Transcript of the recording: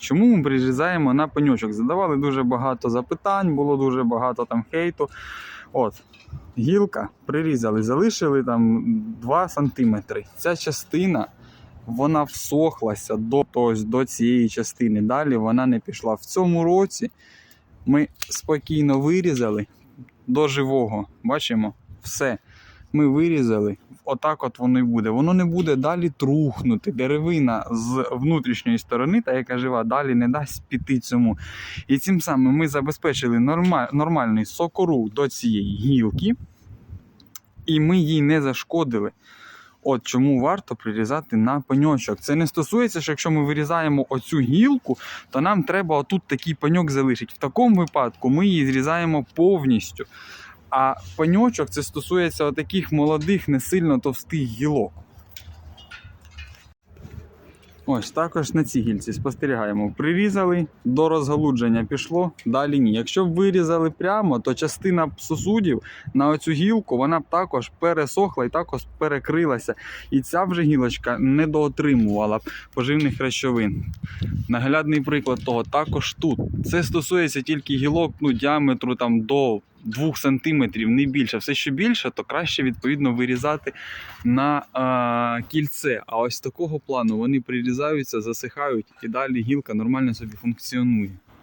Чому ми прирізаємо на пеньочок? Задавали дуже багато запитань, було дуже багато там хейту. От, гілка прирізали, залишили там 2 см. Ця частина вона всохлася до, тобто, до цієї частини. Далі вона не пішла. В цьому році ми спокійно вирізали до живого. Бачимо, все. Ми вирізали, отак от воно і буде. Воно не буде далі трухнути. Деревина з внутрішньої сторони, та яка жива, далі не дасть піти цьому. І цим самим ми забезпечили норма- нормальний сокорух до цієї гілки, і ми їй не зашкодили. От чому варто прирізати на пеньочок. Це не стосується, що якщо ми вирізаємо оцю гілку, то нам треба отут такий пеньок залишити. В такому випадку ми її зрізаємо повністю. А пеньочок це стосується таких молодих, не сильно товстих гілок. Ось також на цій гільці спостерігаємо. Прирізали, до розгалудження пішло, далі ні. Якщо б вирізали прямо, то частина б сусудів на оцю гілку вона б також пересохла і також перекрилася. І ця вже гілочка не доотримувала б поживних речовин. Наглядний приклад того також тут. Це стосується тільки гілок ну, діаметру там, до 2 см, не більше. Все, що більше, то краще відповідно вирізати на а, кільце. А ось такого плану вони прирізаються, засихають і далі гілка нормально собі функціонує.